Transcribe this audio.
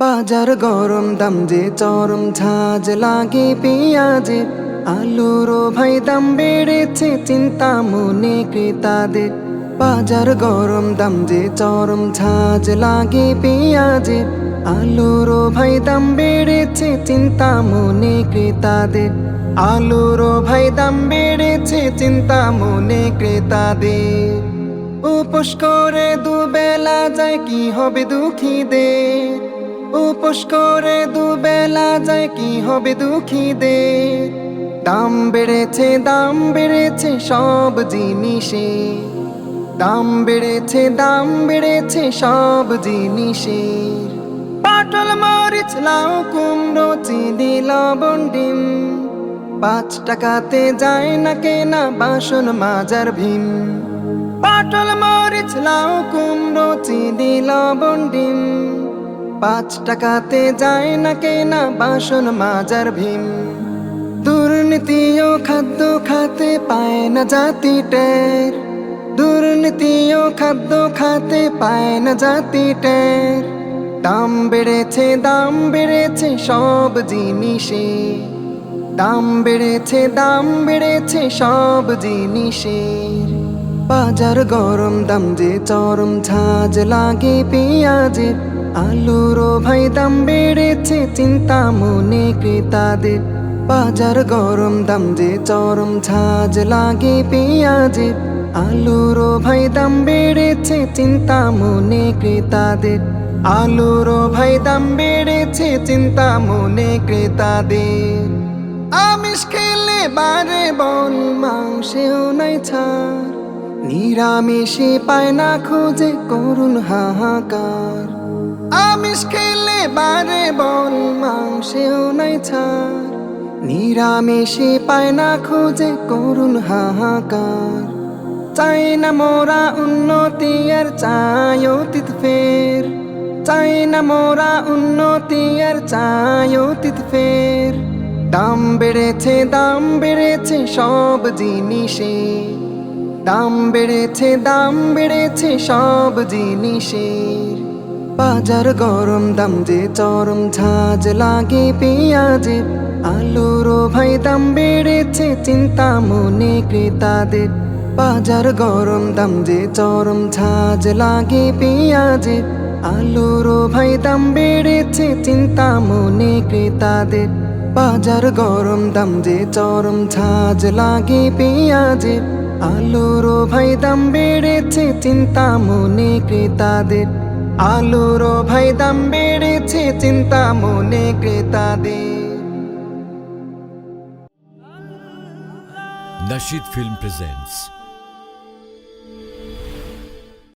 বাজার গরম দাম যে চরম ঝাঁজ লাগে পেঁয়াজে। আলুর ভাই দাম বেড়েছে, চিন্তা মনে ক্রেতাদের। বাজার গরম দাম যে চরম ঝাঁজ লাগে পেঁয়াজে। আলুর ভাই দাম বেড়েছে, চিন্তা মনে ক্রেতাদের। আলুর ভাই দাম বেড়েছে, চিন্তা মনে ক্রেতাদের। উপোস করে দুবেলা যায়, কি হবে দুঃখীদের? উপোস করে দুবেলা যায়, কি হবে দুঃখীদের? দাম বেড়েছে দাম বেড়েছে সব জিনিসে দাম বেড়েছে দাম বেড়েছে সব জিনিসের। পাটল, মরিচ, লাউ, কুমড়ো, চিনি, লবণ, ডিম। পাঁচ টাকাতে যায় না কেনা বাসন মাজার ভীম। পাটল, মরিচ, লাউ, কুমড়ো, চিনি, লবণ, ডিম। পাঁচ টাকাতে যায় না কেনা বাসন মাজার ভীম। দুর্নীতিও খাদ্য খাতে পায় না জাতি টের। দুর্নীতিও খাদ্য খাতে পায় না জাতি টের। দাম বেড়েছে দাম বেড়েছে সব জিনিসে। দাম বেড়েছে দাম বেড়েছে সব জিনিসের বাজার গরম দাম যে চরম ঝাঁজ লাগে পেঁয়াজের আলুর ভাই দাম বেড়েছে, চিন্তা মনে ক্রেতাদের। বাজার গরম দাম যে চরম ঝাঁজ লাগে পেঁয়াজের। আলুর ভাই দাম বেড়েছে, চিন্তা মনে ক্রেতাদের। আলুর ভাই দাম বেড়েছে, চিন্তা মনে ক্রেতাদের। আমিষ খেলে বারে বল, মাংসেও নাই ছাড়। নিরামিষে পায় না খুঁজে করুন হাহাকার। আমিষ খেলে বারে বল, মাংসেও নাই ছাড়। নিরামিষে পায় না খুঁজে করুন হাহাকার। চাই না মোরা উন্নতি আর চাই অতীত ফের। চাই না মোরা উন্নতি আর চাই অতীত ফের। দাম বেড়েছে দাম বেড়েছে সব জিনিসে। দাম বেড়েছে দাম বেড়েছে সব জিনিসের। বাজার গরম দাম যে চরম ঝাঁজ লাগে পেঁয়াজের আলুর ভাই দাম বেড়েছে, চিন্তা মনে ক্রেতাদের। বাজার গরম দাম যে চরম ঝাঁজ লাগে পেঁয়াজের আলুর ভাই দাম বেড়েছে, চিন্তা মনে ক্রেতাদের। বাজার গরম দাম যে চরম ঝাঁজ লাগে পেঁয়াজের আলুর ভাই দাম বেড়েছে, চিন্তা মনে ক্রেতাদের। আলুর ভাই দাম বেড়েছে চিন্তা মনে ক্রেতাদের। Nashid Film presents